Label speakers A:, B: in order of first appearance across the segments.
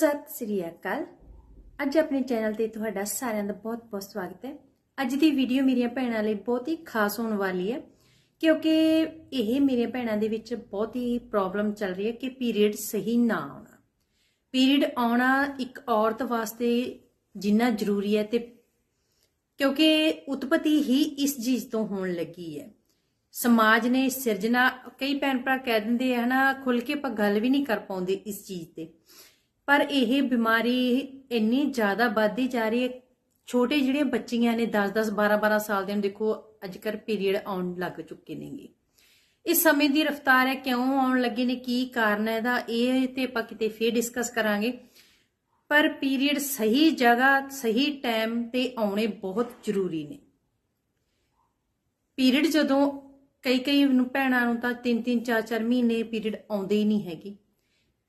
A: ਸਤਿ ਸ੍ਰੀ ਅਕਾਲ। ਅੱਜ ਆਪਣੇ ਚੈਨਲ ਤੇ ਤੁਹਾਡਾ ਸਾਰਿਆਂ ਦਾ ਬਹੁਤ-ਬਹੁਤ ਸਵਾਗਤ ਹੈ। ਅੱਜ ਦੀ ਵੀਡੀਓ ਮੇਰੀਆਂ ਭੈਣਾਂ ਲਈ ਬਹੁਤ ਹੀ ਖਾਸ ਹੋਣ ਵਾਲੀ ਹੈ, ਕਿਉਂਕਿ ਇਹ ਮੇਰੀਆਂ ਭੈਣਾਂ ਦੇ ਵਿੱਚ ਬਹੁਤ ਹੀ ਪ੍ਰੋਬਲਮ ਚੱਲ ਰਹੀ ਹੈ ਕਿ ਪੀਰੀਅਡ ਸਹੀ ਨਾ ਆਉਣਾ। ਪੀਰੀਅਡ ਆਉਣਾ ਇੱਕ ਔਰਤ ਵਾਸਤੇ ਜਿੰਨਾ ਜ਼ਰੂਰੀ ਹੈ ਤੇ ਕਿਉਂਕਿ ਉਤਪਤੀ ਹੀ ਇਸ ਚੀਜ਼ ਤੋਂ ਹੋਣ ਲੱਗੀ ਹੈ। ਸਮਾਜ ਨੇ ਸਿਰਜਣਾ, ਕਈ ਭੈਣ ਭਰਾ ਕਹਿ ਦਿੰਦੇ ਹਨਾ ਖੁੱਲ ਕੇ ਆਪਾਂ ਗੱਲ ਵੀ ਨਹੀਂ ਕਰ ਪਾਉਂਦੇ ਇਸ ਚੀਜ਼ ਤੇ। ਪਰ ਇਹ ਬਿਮਾਰੀ ਇੰਨੀ ਜ਼ਿਆਦਾ ਵੱਧਦੀ ਜਾ ਰਹੀ ਹੈ। ਛੋਟੇ ਜਿਹੜੀਆਂ ਬੱਚੀਆਂ ਨੇ 10-10 12-12 ਸਾਲ ਦੇ ਨੂੰ, ਦੇਖੋ ਅੱਜਕੱਲ ਪੀਰੀਅਡ ਆਉਣ ਲੱਗ ਚੁੱਕੇ ਨੇਗੇ। ਇਸ ਸਮੇਂ ਦੀ ਰਫ਼ਤਾਰ ਹੈ, ਕਿਉਂ ਆਉਣ ਲੱਗੇ ਨੇ, ਕੀ ਕਾਰਨ ਹੈ ਇਹਦਾ? ਇਹ ਤੇ ਆਪਾਂ ਕਿਤੇ ਫੇਰ ਡਿਸਕਸ ਕਰਾਂਗੇ। ਪਰ ਪੀਰੀਅਡ ਸਹੀ ਜਗ੍ਹਾ, ਸਹੀ ਟਾਈਮ ਤੇ ਆਉਣੇ ਬਹੁਤ ਜ਼ਰੂਰੀ ਨੇ। ਪੀਰੀਅਡ ਜਦੋਂ ਕਈ ਕਈ ਨੂੰ ਭੈਣਾਂ ਨੂੰ ਤਾਂ 3-3 4-4 ਮਹੀਨੇ ਪੀਰੀਅਡ ਆਉਂਦੇ ਹੀ ਨਹੀਂ ਹੈਗੇ।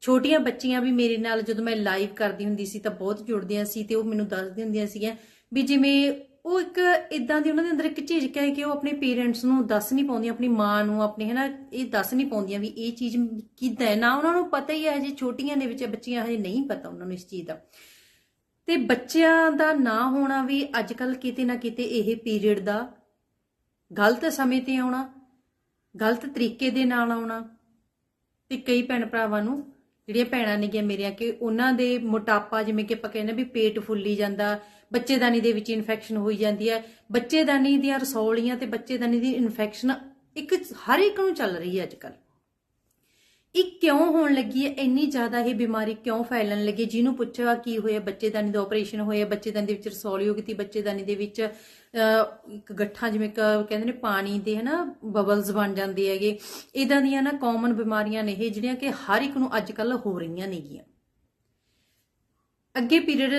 A: ਛੋਟੀਆਂ ਬੱਚੀਆਂ ਵੀ ਮੇਰੇ ਨਾਲ ਜਦੋਂ ਮੈਂ ਲਾਈਵ ਕਰਦੀ ਹੁੰਦੀ ਸੀ ਤਾਂ ਬਹੁਤ ਜੁੜਦੀਆਂ ਸੀ ਤੇ ਉਹ ਮੈਨੂੰ ਦੱਸਦੀ ਹੁੰਦੀਆਂ ਸੀਗੀਆਂ ਵੀ ਜਿਵੇਂ ਉਹ ਇੱਕ ਇਦਾਂ ਦੀ ਉਹਨਾਂ ਦੇ ਅੰਦਰ ਇੱਕ ਝਿਜਕ ਹੈ ਕਿ ਉਹ ਆਪਣੇ ਪੇਰੈਂਟਸ ਨੂੰ ਦੱਸ ਨਹੀਂ ਪਾਉਂਦੀਆਂ, ਆਪਣੀ ਮਾਂ ਨੂੰ, ਆਪਣੇ ਹਨਾ, ਇਹ ਦੱਸ ਨਹੀਂ ਪਾਉਂਦੀਆਂ ਵੀ ਇਹ ਚੀਜ਼ ਕਿੱਦਾਂ ਹੈ। ਨਾ ਉਹਨਾਂ ਨੂੰ ਪਤਾ ਹੀ ਹੈ, ਜੇ ਛੋਟੀਆਂ ਦੇ ਵਿੱਚ ਬੱਚੀਆਂ ਹਜੇ ਨਹੀਂ ਪਤਾ ਉਹਨਾਂ ਨੂੰ ਇਸ ਚੀਜ਼ ਦਾ। ਤੇ ਬੱਚਿਆਂ ਦਾ ਨਾ ਹੋਣਾ ਵੀ ਅੱਜ ਕੱਲ ਕਿਤੇ ਨਾ ਕਿਤੇ ਇਹ ਪੀਰੀਅਡ ਦਾ ਗਲਤ ਸਮੇਂ ਤੇ ਆਉਣਾ, ਗਲਤ ਤਰੀਕੇ ਦੇ ਨਾਲ ਆਉਣਾ ਤੇ ਕਈ ਭੈਣ ਭਰਾਵਾਂ ਨੂੰ ਜਿਹੜੀਆਂ ਭੈਣਾਂ ਨੇਗੀਆਂ ਮੇਰੀਆਂ ਕਿ ਉਹਨਾਂ ਦੇ ਮੋਟਾਪਾ, ਜਿਵੇਂ ਕਿ ਆਪਾਂ ਕਹਿੰਦੇ ਵੀ ਪੇਟ ਫੁੱਲੀ ਜਾਂਦਾ, ਬੱਚੇਦਾਨੀ ਦੇ ਵਿੱਚ ਇਨਫੈਕਸ਼ਨ ਹੋਈ ਜਾਂਦੀ ਹੈ। ਬੱਚੇਦਾਨੀ ਦੀਆਂ ਰਸੌਲੀਆਂ ਤੇ ਬੱਚੇਦਾਨੀ ਦੀ ਇਨਫੈਕਸ਼ਨ ਇੱਕ, ਹਰ ਇੱਕ ਨੂੰ ਚੱਲ ਰਹੀ ਹੈ ਅੱਜ ਕੱਲ ਇਹ ਕਿਉਂ ਹੋਣ ਲੱਗੀ ਹੈ? ਇੰਨੀ ਜ਼ਿਆਦਾ ਇਹ ਬਿਮਾਰੀ ਕਿਉਂ ਫੈਲਣ ਲੱਗੀ? ਜਿਹਨੂੰ ਪੁੱਛਿਆ ਕੀ ਹੋਇਆ? ਬੱਚੇਦਾਨੀ ਦਾ ਆਪਰੇਸ਼ਨ ਹੋਇਆ ਬੱਚੇਦਾਨੀ ਦੇ ਵਿੱਚ ਰਸੌਲੀ ਹੋ ਗਈ ਤੀ ਬੱਚੇਦਾਨੀ ਦੇ ਵਿੱਚ ਗੱਠਾਂ ਜਿਵੇਂ ਕਹਿੰਦੇ ਨੇ ਪਾਣੀ ਦੇ ਹਨਾ ਬਬਲਸ ਬਣ ਜਾਂਦੇ ਹੈਗੇ। ਇਦਾਂ ਦੀਆਂ ਨਾ ਕਾਮਨ ਬਿਮਾਰੀਆਂ ਨੇ ਇਹ ਜਿਹੜੀਆਂ ਕਿ ਹਰ ਇੱਕ ਨੂੰ ਅੱਜ ਕੱਲ ਹੋ ਰਹੀਆਂ ਨੇਗੀਆਂ। ਅੱਗੇ ਪੀਰੀਅਡ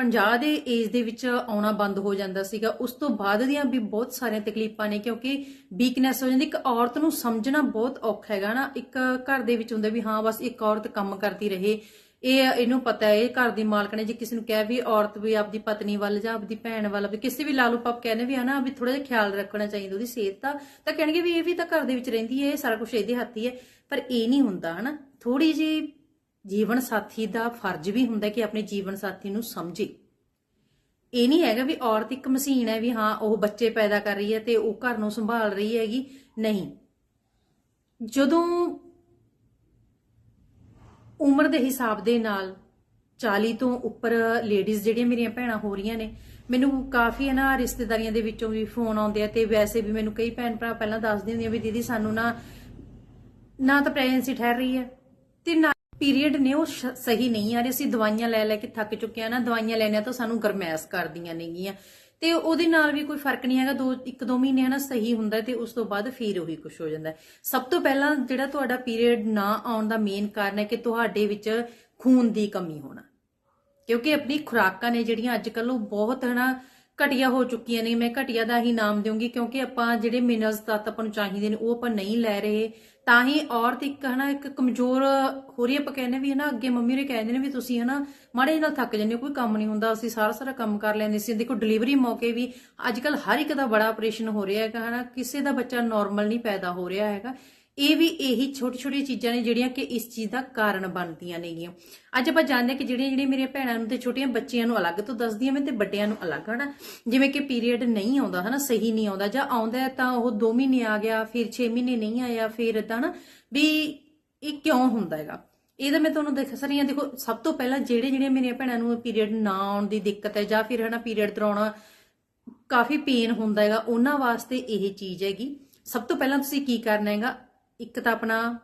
A: 50 ਦੇ ਏਜ ਦੇ ਵਿੱਚ ਆਉਣਾ ਬੰਦ ਹੋ ਜਾਂਦਾ ਸੀਗਾ। ਉਸ ਤੋਂ ਬਾਅਦ ਦੀਆਂ ਵੀ ਬਹੁਤ ਸਾਰੀਆਂ ਤਕਲੀਫਾਂ ਨੇ, ਕਿਉਂਕਿ ਵੀਕਨੈਸ ਹੋ ਜਾਂਦੀ। ਇੱਕ ਔਰਤ ਨੂੰ ਸਮਝਣਾ ਬਹੁਤ ਔਖਾ ਹੈਗਾ ਨਾ। ਇੱਕ ਘਰ ਦੇ ਵਿੱਚ ਹੁੰਦਾ ਵੀ ਹਾਂ, ਬਸ ਇੱਕ ਔਰਤ ਕੰਮ ਕਰਦੀ ਰਹੇ। ਇਹ, ਇਹਨੂੰ ਪਤਾ ਹੈ, ਇਹ ਘਰ ਦੀ ਮਾਲਕ ਨੇ ਜੇ ਕਿਸੇ ਨੂੰ ਕਹਿ ਵੀ ਔਰਤ ਵੀ ਆਪਦੀ ਪਤਨੀ ਵੱਲ ਜਾਂ ਆਪਦੀ ਭੈਣ ਵੱਲ, ਵੀ ਕਿਸੇ ਵੀ ਲਾਲੂ ਪਾਪ ਕਹਿੰਦੇ ਵੀ ਹਨਾ ਵੀ ਥੋੜਾ ਜਿਹਾ ਖਿਆਲ ਰੱਖਣਾ ਚਾਹੀਦਾ, ਉਹਦੀ ਸਿਹਤ ਦਾ, ਤਾਂ ਕਹਿਣਗੇ ਵੀ ਇਹ ਵੀ ਤਾਂ ਘਰ ਦੇ ਵਿੱਚ ਰਹਿੰਦੀ ਹੈ, ਇਹ ਸਾਰਾ ਕੁਝ ਇਹਦੇ ਹੱਥ ਹੀ। ਹੈ ਪਰ ਇਹ ਨਹੀਂ ਹੁੰਦਾ, ਹਨਾ। ਥੋੜੀ ਜੀ ਜੀਵਨ ਸਾਥੀ ਦਾ ਫਰਜ਼ ਵੀ ਹੁੰਦਾ ਕਿ ਆਪਣੇ ਜੀਵਨ ਸਾਥੀ ਨੂੰ ਸਮਝੇ। ਇਹ ਨਹੀਂ ਹੈਗਾ ਵੀ ਔਰਤ ਇੱਕ ਮਸ਼ੀਨ ਹੈ ਵੀ ਹਾਂ, ਉਹ ਬੱਚੇ ਪੈਦਾ ਕਰ ਰਹੀ ਹੈ ਤੇ ਉਹ ਘਰ ਨੂੰ ਸੰਭਾਲ ਰਹੀ ਹੈਗੀ। ਨਹੀਂ। ਜਦੋਂ ਉਮਰ ਦੇ ਹਿਸਾਬ ਦੇ ਨਾਲ 40 ਤੋਂ ਉੱਪਰ ਲੇਡੀਜ਼ ਜਿਹੜੀਆਂ ਮੇਰੀਆਂ ਭੈਣਾਂ ਹੋ ਰਹੀਆਂ ਨੇ, ਮੈਨੂੰ ਕਾਫੀ ਹੈ ਨਾ ਰਿਸ਼ਤੇਦਾਰੀਆਂ ਦੇ ਵਿੱਚੋਂ ਵੀ ਫੋਨ ਆਉਂਦੇ ਆ ਤੇ ਵੈਸੇ ਵੀ ਮੈਨੂੰ ਕਈ ਭੈਣ ਭਰਾ ਪਹਿਲਾਂ ਦੱਸਦੇ ਹੁੰਦੀਆਂ ਵੀ ਦੀਦੀ ਸਾਨੂੰ ਨਾ ਨਾ ਤਾਂ ਪ੍ਰੈਗਨੈਂਸੀ ਠਹਿਰ ਰਹੀ ਹੈ ਤੇ ਨਾ ਪੀਰੀਅਡ ਨੇ ਉਹ ਸਹੀ ਨਹੀਂ ਆ ਰਹੇ। ਅਸੀਂ ਦਵਾਈਆਂ ਲੈ ਲੈ ਕੇ ਥੱਕ ਚੁੱਕੇ ਆ ਨਾ, ਦਵਾਈਆਂ ਲੈਣੀਆਂ ਤਾਂ ਸਾਨੂੰ ਗਰਮੈਸ਼ ਕਰਦੀਆਂ ਨੇਗੀਆਂ। ਤੇ ਉਹਦੇ ਨਾਲ ਵੀ ਕੋਈ ਫ਼ਰਕ ਨਹੀਂ ਹੈਗਾ, ਦੋ, ਇੱਕ ਦੋ ਮਹੀਨੇ ਹਨਾ ਸਹੀ ਹੁੰਦਾ ਤੇ ਉਸ ਤੋਂ ਬਾਅਦ ਫਿਰ ਉਹੀ ਕੁਝ ਹੋ ਜਾਂਦਾ। ਸਭ ਤੋਂ ਪਹਿਲਾਂ ਜਿਹੜਾ ਤੁਹਾਡਾ ਪੀਰੀਅਡ ਨਾ ਆਉਣ ਦਾ ਮੇਨ ਕਾਰਨ ਹੈ ਕਿ ਤੁਹਾਡੇ ਵਿੱਚ ਖੂਨ ਦੀ ਕਮੀ ਹੋਣਾ। ਕਿਉਂਕਿ ਆਪਣੀ ਖੁਰਾਕਾਂ ਨੇ ਜਿਹੜੀਆਂ ਅੱਜ ਕੱਲ ਉਹ ਬਹੁਤ ਹਨਾ ਘਟੀਆ ਹੋ ਚੁੱਕੀਆਂ ਨੇ, ਮੈਂ ਘਟੀਆ ਦਾ ਹੀ ਨਾਮ ਦੇਵਾਂਗੀ ਕਿਉਂਕਿ ਆਪਾਂ ਜਿਹੜੇ ਮਿਨਰਲਸ ਤੱਤ ਆਪਾਂ ਨੂੰ ਚਾਹੀਦੇ ਨੇ, ਉਹ ਆਪਾਂ ਨਹੀਂ ਲੈ ਰਹੇ। ਤਾਂ ਹੀ ਔਰਤ ਇੱਕ, ਹਨਾ, ਇੱਕ ਕਮਜ਼ੋਰ ਹੋ ਰਹੀ ਆਪਾਂ ਕਹਿੰਦੇ ਵੀ, ਹਨਾ, ਅੱਗੇ ਮੰਮੀ ਨੇ ਕਹਿੰਦੇ ਨੇ ਵੀ ਤੁਸੀਂ, ਹਨਾ, ਮਾੜੇ ਨਾਲ ਥੱਕ ਜਾਂਦੇ ਹੋ, ਕੋਈ ਕੰਮ ਨਹੀਂ ਹੁੰਦਾ, ਅਸੀਂ ਸਾਰਾ ਸਾਰਾ ਕੰਮ ਕਰ ਲੈਂਦੇ ਸੀ। ਦੇਖੋ ਡਿਲੀਵਰੀ ਮੌਕੇ ਵੀ ਅੱਜ ਕੱਲ ਹਰ ਇੱਕ ਦਾ ਬੜਾ ਆਪਰੇਸ਼ਨ ਹੋ ਰਿਹਾ ਹੈਗਾ, ਹਨਾ, ਕਿਸੇ ਦਾ ਬੱਚਾ ਨਾਰਮਲ ਨਹੀਂ ਪੈਦਾ ਹੋ ਰਿਹਾ ਹੈਗਾ। ਇਹ ਵੀ ਇਹੀ ਛੋਟੀ ਛੋਟੀ ਚੀਜ਼ਾਂ ਨੇ ਜਿਹੜੀਆਂ ਕਿ ਇਸ ਚੀਜ਼ ਦਾ ਕਾਰਨ ਬਣਦੀਆਂ ਨੇਗੀਆਂ। ਅੱਜ ਆਪਾਂ ਜਾਣਦੇ ਹਾਂ ਕਿ ਜਿਹੜੀਆਂ ਜਿਹੜੀਆਂ ਮੇਰੀਆਂ ਭੈਣਾਂ ਨੂੰ ਤੇ ਛੋਟੀਆਂ ਬੱਚਿਆਂ ਨੂੰ ਅਲੱਗ ਤੋਂ ਦੱਸਦੀਆਂ ਮੈਂ ਤੇ ਵੱਡਿਆਂ ਨੂੰ ਅਲੱਗ, ਹਨਾ? ਜਿਵੇਂ ਕਿ ਪੀਰੀਅਡ ਨਹੀਂ ਆਉਂਦਾ, ਹਨਾ? ਸਹੀ ਨਹੀਂ ਆਉਂਦਾ ਜਾਂ ਆਉਂਦਾ ਤਾਂ ਉਹ 2 ਮਹੀਨੇ ਆ ਗਿਆ, ਫਿਰ 6 ਮਹੀਨੇ ਨਹੀਂ ਆਇਆ, ਫਿਰ ਇਦਾਂ ਨਾ ਵੀ ਇਹ ਕਿਉਂ ਹੁੰਦਾ ਹੈਗਾ? ਇਹਦਾ ਮੈਂ ਤੁਹਾਨੂੰ ਦੱਸ ਰਹੀ ਹਾਂ, ਦੇਖੋ, ਸਭ ਤੋਂ ਪਹਿਲਾਂ ਜਿਹੜੇ ਜਿਹੜੀਆਂ ਮੇਰੀਆਂ ਭੈਣਾਂ ਨੂੰ ਪੀਰੀਅਡ ਨਾ ਆਉਣ ਦੀ ਦਿੱਕਤ ਹੈ ਜਾਂ ਫਿਰ, ਹਨਾ, ਪੀਰੀਅਡ ਦੌਰਾਨ ਕਾਫੀ ਪੇਨ ਹੁੰਦਾ ਹੈਗਾ, ਉਹਨਾਂ ਵਾਸਤੇ ਇਹ ਚੀਜ਼ ਹੈਗੀ। ਸਭ ਤੋਂ ਪਹਿਲਾਂ ਤੁਸੀਂ ਕੀ ਕਰਨਾ ਹੈਗਾ ਇੱਕ ਤਾਂ ਆਪਣਾ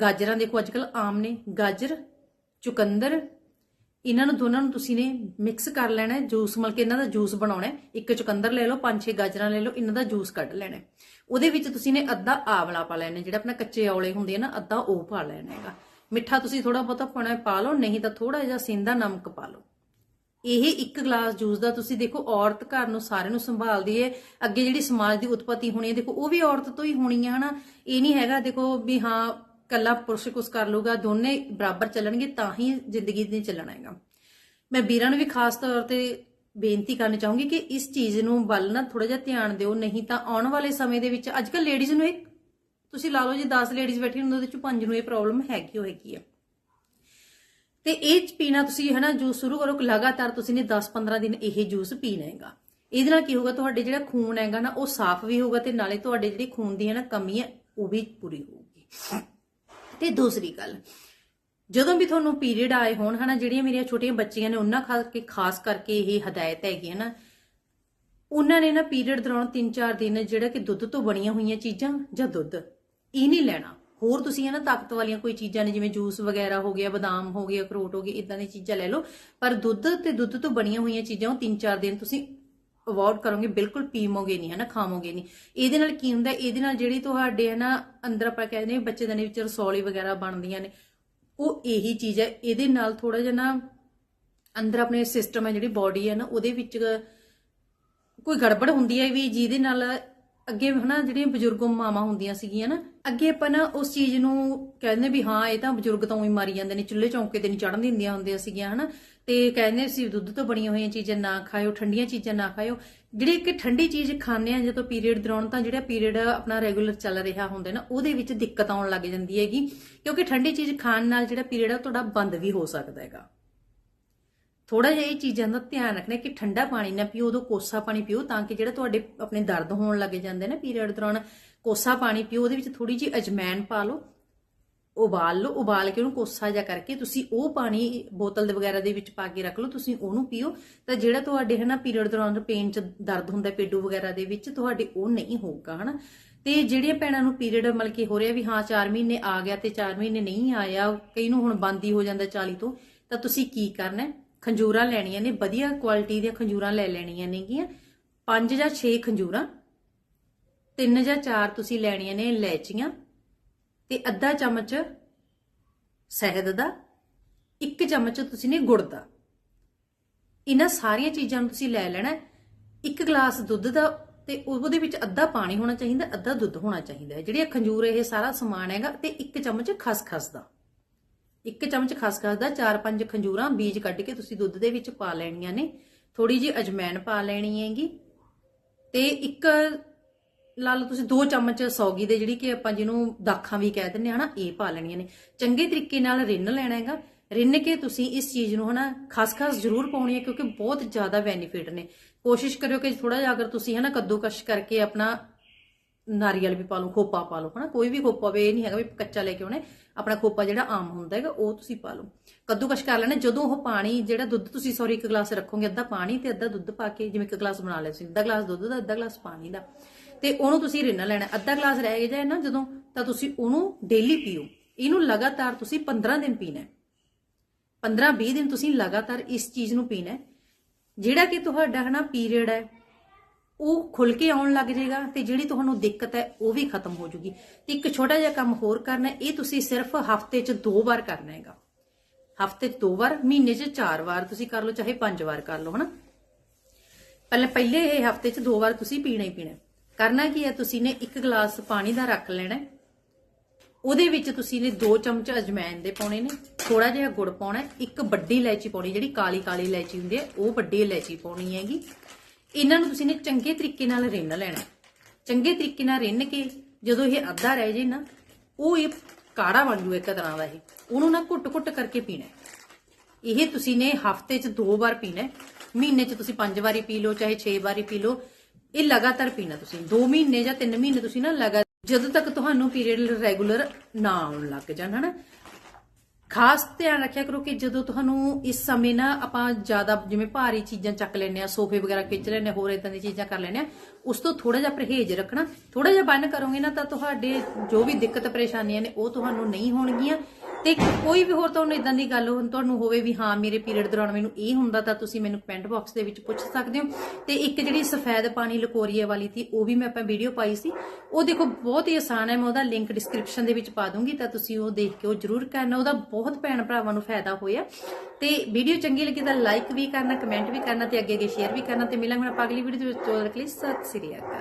A: ਗਾਜਰਾਂ ਦੇਖੋ ਅੱਜ ਅੱਜਕੱਲ ਆਮ ਨੇ, ਗਾਜਰ, ਚੁਕੰਦਰ, ਇਹਨਾਂ ਨੂੰ ਦੋਨਾਂ ਨੂੰ ਤੁਸੀਂ ਨੇ ਮਿਕਸ ਕਰ ਲੈਣਾ ਜੂਸ ਮਤਲਬ ਕਿ ਇਹਨਾਂ ਦਾ ਜੂਸ ਬਣਾਉਣਾ ਇੱਕ ਚੁਕੰਦਰ ਲੈ ਲਓ, ਪੰਜ ਛੇ ਗਾਜਰਾਂ ਲੈ ਲਓ, ਇਹਨਾਂ ਦਾ ਜੂਸ ਕੱਢ ਲੈਣਾ ਉਹਦੇ ਵਿੱਚ ਤੁਸੀਂ ਨੇ ਅੱਧਾ ਆਵਲਾ ਪਾ ਲੈਣਾ ਜਿਹੜਾ ਆਪਣਾ ਕੱਚੇ ਔਲੇ ਹੁੰਦੇ ਆ ਨਾ, ਅੱਧਾ ਉਹ ਪਾ ਲੈਣਾ ਹੈਗਾ। ਮਿੱਠਾ ਤੁਸੀਂ ਥੋੜਾ ਬਹੁਤਾ ਪਾਉਣਾ ਪਾ ਲਓ, ਨਹੀਂ ਤਾਂ ਥੋੜਾ ਜਿਹਾ ਸਿੰਦਾ ਨਮਕ ਪਾ ਲਓ। ਇਹ ਇੱਕ ਗਲਾਸ ਜੂਸ ਦਾ ਤੁਸੀਂ ਦੇਖੋ, ਔਰਤ ਘਰ ਨੂੰ ਸਾਰਿਆਂ ਨੂੰ ਸੰਭਾਲਦੀ ਹੈ ਅੱਗੇ ਜਿਹੜੀ ਸਮਾਜ ਦੀ ਉਤਪਤੀ ਹੋਣੀ ਹੈ ਦੇਖੋ, ਉਹ ਵੀ ਔਰਤ ਤੋਂ ਹੀ ਹੋਣੀ ਹੈ ਹਨਾ? ਇਹ ਨਹੀਂ ਹੈਗਾ, ਦੇਖੋ, ਵੀ ਹਾਂ ਕੱਲਾ ਪੁਰਸ਼ ਕੁਛ ਕਰ ਲੂਗਾ ਦੋਨੇ ਬਰਾਬਰ ਚੱਲਣਗੇ, ਤਾਂ ਹੀ ਜ਼ਿੰਦਗੀ ਨੇ ਚੱਲਣਾ ਹੈਗਾ। ਮੈਂ ਵੀਰਾਂ ਨੂੰ ਵੀ ਖਾਸ ਤੌਰ ਤੇ ਬੇਨਤੀ ਕਰਨੀ ਚਾਹੂੰਗੀ ਕਿ ਇਸ ਚੀਜ਼ ਨੂੰ ਵੱਲ ਨਾ ਥੋੜਾ ਜਿਹਾ ਧਿਆਨ ਦਿਓ, ਨਹੀਂ ਤਾਂ ਆਉਣ ਵਾਲੇ ਸਮੇਂ ਦੇ ਵਿੱਚ ਅੱਜ ਕੱਲ ਲੇਡੀਜ਼ ਨੂੰ ਇੱਕ, ਤੁਸੀਂ ਲਾ ਲਓ ਜੀ 10 ਲੇਡੀਜ਼ ਬੈਠੀ ਹੁੰਦੇ ਉਹਦੇ ਚ ਪੰਜ ਨੂੰ ਇਹ ਪ੍ਰੋਬਲਮ ਹੈਗੀ ਹੋ ਹੈਗੀ ਆ। ਤੇ ਇਹ ਪੀਣਾ ਤੁਸੀਂ ਹਨਾ, ਜੂਸ ਸ਼ੁਰੂ ਕਰੋ ਲਗਾਤਾਰ ਤੁਸੀਂ ਨੇ 10-15 ਦਿਨ ਇਹ ਜੂਸ ਪੀਣਾ ਹੈਗਾ। ਇਹਦੇ ਨਾਲ ਕੀ ਹੋਊਗਾ, ਤੁਹਾਡੇ ਜਿਹੜਾ ਖੂਨ ਹੈਗਾ ਨਾ, ਉਹ ਸਾਫ਼ ਵੀ ਹੋਊਗਾ ਤੇ ਨਾਲੇ ਤੁਹਾਡੇ ਜਿਹੜੀ ਖੂਨ ਦੀ ਹੈ ਨਾ ਕਮੀ ਹੈ ਉਹ ਵੀ ਪੂਰੀ ਹੋਊਗੀ। ਤੇ ਦੂਸਰੀ ਗੱਲ, ਜਦੋਂ ਵੀ ਤੁਹਾਨੂੰ ਪੀਰੀਅਡ ਆਏ ਹੋਣ ਹਨਾ, ਜਿਹੜੀਆਂ ਮੇਰੀਆਂ ਛੋਟੀਆਂ ਬੱਚੀਆਂ ਨੇ, ਉਹਨਾਂ ਖਾਸ ਕੇ, ਖਾਸ ਕਰਕੇ ਇਹ ਹਦਾਇਤ ਹੈਗੀ ਹੈ ਨਾ, ਉਹਨਾਂ ਨੇ ਨਾ ਪੀਰੀਅਡ ਦੌਰਾਨ 3-4 ਦਿਨ ਜਿਹੜਾ ਕਿ ਦੁੱਧ ਤੋਂ ਬਣੀਆਂ ਹੋਈਆਂ ਚੀਜ਼ਾਂ ਜਾਂ ਦੁੱਧ, ਇਹ ਨਹੀਂ ਲੈਣਾ। ਹੋਰ ਤੁਸੀਂ ਹੈ ਨਾ ਤਾਕਤ ਵਾਲੀਆਂ ਕੋਈ ਚੀਜ਼ਾਂ ਨੇ, ਜਿਵੇਂ ਜੂਸ ਵਗੈਰਾ ਹੋ ਗਿਆ, ਬਦਾਮ ਹੋ ਗਿਆ ਅਖਰੋਟ ਹੋ ਗਏ ਇਦਾਂ ਦੀਆਂ ਚੀਜ਼ਾਂ ਲੈ ਲਓ। ਪਰ ਦੁੱਧ ਤੇ ਦੁੱਧ ਤੋਂ ਬਣੀਆਂ ਹੋਈਆਂ ਚੀਜ਼ਾਂ ਉਹ 3-4 ਦਿਨ ਤੁਸੀਂ ਅਵੋਇਡ ਕਰੋਗੇ, ਬਿਲਕੁਲ ਪੀਵੋਗੇ ਨਹੀਂ ਹੈ ਨਾ ਖਾਵੋਗੇ ਨਹੀਂ। ਇਹਦੇ ਨਾਲ ਕੀ ਹੁੰਦਾ, ਇਹਦੇ ਨਾਲ ਜਿਹੜੀ ਤੁਹਾਡੇ ਹੈ ਨਾ ਅੰਦਰ ਆਪਾਂ ਕਹਿੰਦੇ ਨੇ ਬੱਚੇ ਦੇ ਵਿੱਚ ਰਸੌਲੀ ਵਗੈਰਾ ਬਣਦੀਆਂ ਨੇ, ਉਹ ਇਹੀ ਚੀਜ਼ ਹੈ। ਇਹਦੇ ਨਾਲ ਥੋੜਾ ਜਿਹਾ ਨਾ ਅੰਦਰ ਆਪਣੇ ਸਿਸਟਮ ਹੈ ਜਿਹੜੀ ਬਾਡੀ ਹੈ ਨਾ, ਉਹਦੇ ਵਿੱਚ ਕੋਈ ਗੜਬੜ ਹੁੰਦੀ ਹੈ ਵੀ ਜਿਹਦੇ ਨਾਲ ਅੱਗੇ ਹਨਾ ਜਿਹੜੀਆਂ ਬਜ਼ੁਰਗ ਮਾਵਾਂ ਹੁੰਦੀਆਂ ਸੀਗੀਆਂ ਨਾ, ਅੱਗੇ ਆਪਾਂ ਨਾ ਉਸ ਚੀਜ਼ ਨੂੰ ਕਹਿੰਦੇ ਵੀ ਹਾਂ, ਇਹ ਤਾਂ ਬਜ਼ੁਰਗ ਤਾਂ ਉਹੀ ਮਾਰੀ ਜਾਂਦੇ ਨੇ, ਚੁੱਲ੍ਹੇ ਚੌਂਕੇ ਤੇ ਨਹੀਂ ਚੜਨ ਦਿੰਦੀਆਂ ਹੁੰਦੀਆਂ ਸੀਗੀਆਂ ਹਨਾ। ਤੇ ਕਹਿੰਦੇ ਸੀ ਦੁੱਧ ਤੋਂ ਬਣੀਆਂ ਹੋਈਆਂ ਚੀਜ਼ਾਂ ਨਾ ਖਾਓ ਠੰਡੀਆਂ ਚੀਜ਼ਾਂ ਨਾ ਖਾਓ ਜਿਹੜੀ ਕਿ ਠੰਡੀ ਚੀਜ਼ ਖਾਂਦੇ ਆ ਜਦੋਂ ਪੀਰੀਅਡ ਦੌਰਾਨ ਤਾਂ ਜਿਹੜਾ ਪੀਰੀਅਡ ਆਪਣਾ ਰੈਗੂਲਰ ਚੱਲ ਰਿਹਾ ਹੁੰਦਾ ਨਾ, ਉਹਦੇ ਵਿੱਚ ਦਿੱਕਤ ਆਉਣ ਲੱਗ ਜਾਂਦੀ ਹੈਗੀ। ਕਿਉਂਕਿ ਠੰਡੀ ਚੀਜ਼ ਖਾਣ ਨਾਲ ਜਿਹੜਾ ਪੀਰੀਅਡ ਆ ਤੁਹਾਡਾ ਬੰਦ ਵੀ ਹੋ ਸਕਦਾ ਹੈਗਾ। ਥੋੜਾ ਜਿਹਾ ਇਹ ਚੀਜ਼ਾਂ ਦਾ ਧਿਆਨ ਰੱਖਣਾ ਕਿ ਠੰਡਾ ਪਾਣੀ ਨਾ ਪੀਓ, ਉਦੋਂ ਕੋਸਾ ਪਾਣੀ ਪੀਓ ਤਾਂ ਕਿ ਜਿਹੜਾ ਤੁਹਾਡੇ ਆਪਣੇ ਦਰਦ ਹੋਣ ਲੱਗ ਜਾਂਦੇ ਨੇ ਪੀਰੀਅਡ ਦੌਰਾਨ, ਕੋਸਾ ਪਾਣੀ ਪੀਓ, ਉਹਦੇ ਵਿੱਚ ਥੋੜੀ ਜਿਹੀ ਅਜਮੈਨ ਪਾ ਲਓ, ਉਬਾਲ ਲਓ, ਉਬਾਲ ਕੇ ਉਹਨੂੰ ਕੋਸਾ ਜਿਹਾ ਕਰਕੇ ਤੁਸੀਂ ਉਹ ਪਾਣੀ ਬੋਤਲ ਦੇ ਵਗੈਰਾ ਦੇ ਵਿੱਚ ਪਾ ਕੇ ਰੱਖ ਲਓ, ਤੁਸੀਂ ਉਹਨੂੰ ਪੀਓ, ਤਾਂ ਜਿਹੜਾ ਤੁਹਾਡੇ ਹਨਾ ਪੀਰੀਅਡ ਦੌਰਾਨ ਪੇਨ ਚ ਦਰਦ ਹੁੰਦਾ ਪੇਡੂ ਵਗੈਰਾ ਦੇ ਵਿੱਚ, ਤੁਹਾਡੇ ਉਹ ਨਹੀਂ ਹੋਊਗਾ, ਹਨਾ। ਤੇ ਜਿਹੜੀਆਂ ਭੈਣਾਂ ਨੂੰ ਪੀਰੀਅਡ ਮਤਲਬ ਕਿ ਹੋ ਰਿਹਾ ਵੀ ਹਾਂ 4 ਮਹੀਨੇ ਆ ਗਿਆ ਤੇ 4 ਮਹੀਨੇ ਨਹੀਂ ਆਇਆ, ਕਈ ਨੂੰ ਹੁਣ ਬੰਦ ਹੀ ਹੋ ਜਾਂਦਾ 40 ਤੋਂ, ਤਾਂ ਤੁਸੀਂ ਕੀ ਕਰਨਾ ਖੰਜੂਰਾਂ ਲੈਣੀਆਂ ਨੇ, ਵਧੀਆ ਕੁਆਲਿਟੀ ਦੀਆਂ ਖੰਜੂਰਾਂ ਲੈ ਲੈਣੀਆਂ ਨੇਗੀਆਂ। ਪੰਜ ਜਾਂ ਛੇ ਖੰਜੂਰਾਂ, ਤਿੰਨ ਜਾਂ ਚਾਰ ਤੁਸੀਂ ਲੈਣੀਆਂ ਨੇ ਇਲਾਇਚੀਆਂ ਤੇ ਅੱਧਾ ਚਮਚ ਸ਼ਹਿਦ ਦਾ, ਇੱਕ ਚਮਚ ਤੁਸੀਂ ਨੇ ਗੁੜ ਦਾ। ਇਹਨਾਂ ਸਾਰੀਆਂ ਚੀਜ਼ਾਂ ਨੂੰ ਤੁਸੀਂ ਲੈ ਲੈਣਾ। ਇੱਕ ਗਲਾਸ ਦੁੱਧ ਦਾ, ਤੇ ਉਹਦੇ ਵਿੱਚ ਅੱਧਾ ਪਾਣੀ ਹੋਣਾ ਚਾਹੀਦਾ, ਅੱਧਾ ਦੁੱਧ ਹੋਣਾ ਚਾਹੀਦਾ। ਹੈ ਜਿਹੜੀਆਂ ਖੰਜੂਰ, ਇਹ ਸਾਰਾ ਸਮਾਨ ਹੈਗਾ, ਤੇ ਇੱਕ ਚਮਚ ਖਸਖਸ ਦਾ। ਇੱਕ ਚਮਚ ਖਸਖਸ ਦਾ 4-5 ਖੰਜੂਰਾਂ ਬੀਜ ਕੱਢ ਕੇ ਤੁਸੀਂ ਦੁੱਧ ਦੇ ਵਿੱਚ ਪਾ ਲੈਣੀਆਂ ਨੇ। ਥੋੜੀ ਜਿਹੀ ਅਜਮੈਨ ਪਾ ਲੈਣੀ ਹੈਗੀ। ਤੇ ਇੱਕ ਲਾ ਲਓ ਤੁਸੀਂ 2 ਚਮਚ ਸੌਗੀ ਦੇ ਜਿਹੜੀ ਕਿ ਆਪਾਂ ਜਿਹਨੂੰ ਦਾਖਾਂ ਵੀ ਕਹਿ ਦਿੰਦੇ ਹਾਂ ਹਨਾ, ਇਹ ਪਾ ਲੈਣੀਆਂ ਨੇ। ਚੰਗੇ ਤਰੀਕੇ ਨਾਲ ਰਿੰਨ ਲੈਣਾ ਹੈਗਾ। ਰਿੰਨ ਕੇ ਤੁਸੀਂ ਇਸ ਚੀਜ਼ ਨੂੰ ਹਨਾ ਖਸਖਸ ਜ਼ਰੂਰ ਪਾਉਣੀ ਹੈ ਕਿਉਂਕਿ ਬਹੁਤ ਜ਼ਿਆਦਾ ਬੈਨੀਫਿਟ ਨੇ। ਕੋਸ਼ਿਸ਼ ਕਰਿਓ ਕਿ ਥੋੜਾ ਜਿਹਾ ਅਗਰ ਤੁਸੀਂ ਹਨਾ ਕੱਦੂਕਸ਼ ਕਰਕੇ ਆਪਣਾ ਨਾਰੀਅਲ ਵੀ ਪਾ ਲਓ, ਖੋਪਾ ਪਾ ਲਓ ਹਨਾ। ਕੋਈ ਵੀ ਖੋਪਾ ਵੇ ਇਹ ਨਹੀਂ ਹੈਗਾ ਵੀ ਕੱਚਾ ਲੈ ਕੇ ਆਉਣਾ ਆਪਣਾ ਖੋਪਾ ਜਿਹੜਾ ਆਮ ਹੁੰਦਾ ਹੈਗਾ, ਉਹ ਤੁਸੀਂ ਪਾ ਲਓ। ਕੱਦੂਕਸ਼ ਕਰ ਲੈਣਾ, ਜਦੋਂ ਉਹ ਪਾਣੀ, ਜਿਹੜਾ ਦੁੱਧ ਤੁਸੀਂ ਸੌਰੀ ਇੱਕ ਗਲਾਸ ਰੱਖੋਗੇ, ਅੱਧਾ ਪਾਣੀ ਤੇ ਅੱਧਾ ਦੁੱਧ ਪਾ ਕੇ, ਜਿਵੇਂ ਇੱਕ ਗਲਾਸ ਬਣਾ ਲਿਆ ਸੀ, ਅੱਧਾ ਗਲਾਸ ਦੁੱਧ ਦਾ, ਅੱਧਾ ਗਲਾਸ ਪਾਣੀ ਦਾ। ਤੇ ਉਹਨੂੰ ਤੁਸੀਂ ਰਿੰਨ ਲੈਣਾ, ਅੱਧਾ ਗਲਾਸ ਰਹਿ ਜਾਏ ਨਾ ਜਦੋਂ, ਤਾਂ ਤੁਸੀਂ ਉਹਨੂੰ ਡੇਲੀ ਪੀਓ। ਇਹਨੂੰ ਲਗਾਤਾਰ ਤੁਸੀਂ 15 ਦਿਨ ਪੀਣਾ ਹੈ। 15-20 ਦਿਨ ਤੁਸੀਂ ਲਗਾਤਾਰ ਇਸ ਚੀਜ਼ ਨੂੰ ਪੀਣਾ ਹੈ। ਜਿਹੜਾ ਕਿ ਤੁਹਾਡਾ ਹਨਾ ਪੀਰੀਅਡ ਹੈ ਉਹ ਖੁੱਲ ਕੇ ਆਉਣ ਲੱਗ ਜਾਏਗਾ ਤੇ ਜਿਹੜੀ ਤੁਹਾਨੂੰ ਦਿੱਕਤ ਹੈ, ਉਹ ਵੀ ਖਤਮ ਹੋ ਜੂਗੀ। ਤੇ ਇੱਕ ਛੋਟਾ ਜਿਹਾ ਕੰਮ ਹੋਰ ਕਰਨਾ ਇਹ ਤੁਸੀਂ ਸਿਰਫ ਹਫ਼ਤੇ 'ਚ ਦੋ ਵਾਰ ਕਰਨਾ ਹੈਗਾ। ਹਫ਼ਤੇ 'ਚ ਦੋ ਵਾਰ, ਮਹੀਨੇ 'ਚ ਚਾਰ ਵਾਰ ਤੁਸੀਂ ਕਰ ਲਓ, ਚਾਹੇ ਪੰਜ ਵਾਰ ਕਰ ਲਓ, ਹਨਾ? ਪਹਿਲਾਂ ਪਹਿਲੇ ਇਹ ਹਫ਼ਤੇ 'ਚ ਦੋ ਵਾਰ ਤੁਸੀਂ ਪੀਣਾ ਹੀ ਪੀਣਾ ਕਰਨਾ ਕੀ ਹੈ, ਤੁਸੀਂ ਨੇ ਇੱਕ ਗਲਾਸ ਪਾਣੀ ਦਾ ਰੱਖ ਲੈਣਾ ਉਹਦੇ ਵਿੱਚ ਤੁਸੀਂ ਨੇ 2 ਚਮਚ ਅਜਮੈਨ ਦੇ ਪਾਉਣੇ ਨੇ ਥੋੜਾ ਜਿਹਾ ਗੁੜ ਪਾਉਣਾ ਇੱਕ ਵੱਡੀ ਇਲਾਇਚੀ ਪਾਉਣੀ, ਜਿਹੜੀ ਕਾਲੀ ਕਾਲੀ ਇਲਾਇਚੀ ਹੁੰਦੀ ਹੈ, ਉਹ ਵੱਡੀ ਇਲਾਇਚੀ ਪਾਉਣੀ ਹੈਗੀ। ਇਹਨਾਂ ਨੂੰ ਤੁਸੀਂ ਨੇ ਚੰਗੇ ਤਰੀਕੇ ਨਾਲ ਰਿੰਨ ਲੈਣਾ। ਚੰਗੇ ਤਰੀਕੇ ਨਾਲ ਰਿੰਨ ਕੇ ਜਦੋਂ ਇਹ ਅੱਧਾ ਰਹਿ ਜੇ ਨਾ, ਉਹ ਇਹ ਕਾੜਾ ਬਣ ਜੂ ਇੱਕ ਤਰ੍ਹਾਂ ਦਾ ਇਹ। ਉਹਨੂੰ ਨਾ ਘੁੱਟ-ਘੁੱਟ ਕਰਕੇ ਪੀਣਾ ਇਹ ਤੁਸੀਂ ਨੇ ਹਫ਼ਤੇ 'ਚ ਦੋ ਵਾਰ ਪੀਣਾ ਮਹੀਨੇ 'ਚ ਤੁਸੀਂ ਪੰਜ ਵਾਰੀ ਪੀ ਲਓ, ਚਾਹੇ 6 ਵਾਰੀ ਪੀ ਲਓ। ਇਹ ਲਗਾਤਾਰ ਪੀਣਾ ਤੁਸੀਂ। 2 ਮਹੀਨੇ ਜਾਂ 3 ਮਹੀਨੇ ਤੁਸੀਂ ਨਾ ਲਗਾ ਜਦੋਂ ਤੱਕ ਤੁਹਾਨੂੰ ਪੀਰੀਅਡ ਰੈਗੂਲਰ ਨਾ ਆਉਣ ਲੱਗ ਜਾਣ, ਹਨਾ? ਖਾਸ ਧਿਆਨ ਰੱਖਿਆ ਕਰੋ ਕਿ ਜਦੋਂ ਤੁਹਾਨੂੰ ਇਸ ਸਮੇਂ ਨਾ ਆਪਾਂ ਜ਼ਿਆਦਾ ਜਿਵੇਂ ਭਾਰੀ ਚੀਜ਼ਾਂ ਚੱਕ ਲੈਣੇ ਆ ਸੋਫੇ ਵਗੈਰਾ ਖਿੱਚ ਲੈਨੇ ਹੋਰ ਇਦਾਂ ਦੀਆਂ ਚੀਜ਼ਾਂ ਕਰ ਲੈਣੇ ਆ ਉਸ ਤੋਂ ਥੋੜਾ ਜਿਹਾ ਪਰਹੇਜ਼ ਰੱਖਣਾ ਥੋੜਾ ਜਿਹਾ ਬੰਨ ਕਰੋਗੇ ਨਾ ਤਾਂ ਤੁਹਾਡੇ ਜੋ ਵੀ ਦਿੱਕਤ ਪਰੇਸ਼ਾਨੀਆਂ ਨੇ ਉਹ ਤੁਹਾਨੂੰ ਨਹੀਂ ਹੋਣਗੀਆਂ। ਤੇ ਕੋਈ ਵੀ ਹੋਰ ਤੁਹਾਨੂੰ ਇਦਾਂ ਦੀ ਗੱਲ ਹੋ- ਤੁਹਾਨੂੰ ਹੋਵੇ ਵੀ ਹਾਂ, ਮੇਰੇ ਪੀਰੀਅਡ ਦੌਰਾਨ ਮੈਨੂੰ ਇਹ ਹੁੰਦਾ ਤਾਂ ਤੁਸੀਂ ਮੈਨੂੰ ਕਮੈਂਟ ਬਾਕਸ ਦੇ ਵਿੱਚ ਪੁੱਛ ਸਕਦੇ ਹੋ। ਤੇ ਇੱਕ ਜਿਹੜੀ ਸਫੈਦ ਪਾਣੀ ਲਕੋਰੀਏ ਵਾਲੀ ਸੀ, ਉਹ ਵੀ ਮੈਂ ਆਪਾਂ ਵੀਡੀਓ ਪਾਈ ਸੀ। ਉਹ ਦੇਖੋ ਬਹੁਤ ਹੀ ਆਸਾਨ ਹੈ, ਮੈਂ ਉਹਦਾ ਲਿੰਕ ਡਿਸਕ੍ਰਿਪਸ਼ਨ ਦੇ ਵਿੱਚ ਪਾ ਦੂੰਗੀ, ਤਾਂ ਤੁਸੀਂ ਉਹ ਦੇਖ ਕੇ ਉਹ ਜ਼ਰੂਰ ਕਰਨਾ। ਉਹਦਾ ਬਹੁਤ ਭੈਣ ਭਰਾਵਾਂ ਨੂੰ ਫਾਇਦਾ ਹੋਇਆ। ਤੇ ਵੀਡੀਓ ਚੰਗੀ ਲੱਗੀ ਤਾਂ ਲਾਈਕ ਵੀ ਕਰਨਾ ਕਮੈਂਟ ਵੀ ਕਰਨਾ ਤੇ ਅੱਗੇ ਅੱਗੇ ਸ਼ੇਅਰ ਵੀ ਕਰਨਾ। ਤੇ ਮਿਲਾਂਗੇ ਆਪਾਂ ਅਗਲੀ ਵੀਡੀਓ ਦੇ ਵਿੱਚ ਚੋਰ ਲਈ ਸਤਿ ਸ੍ਰੀ ਅਕਾਲ।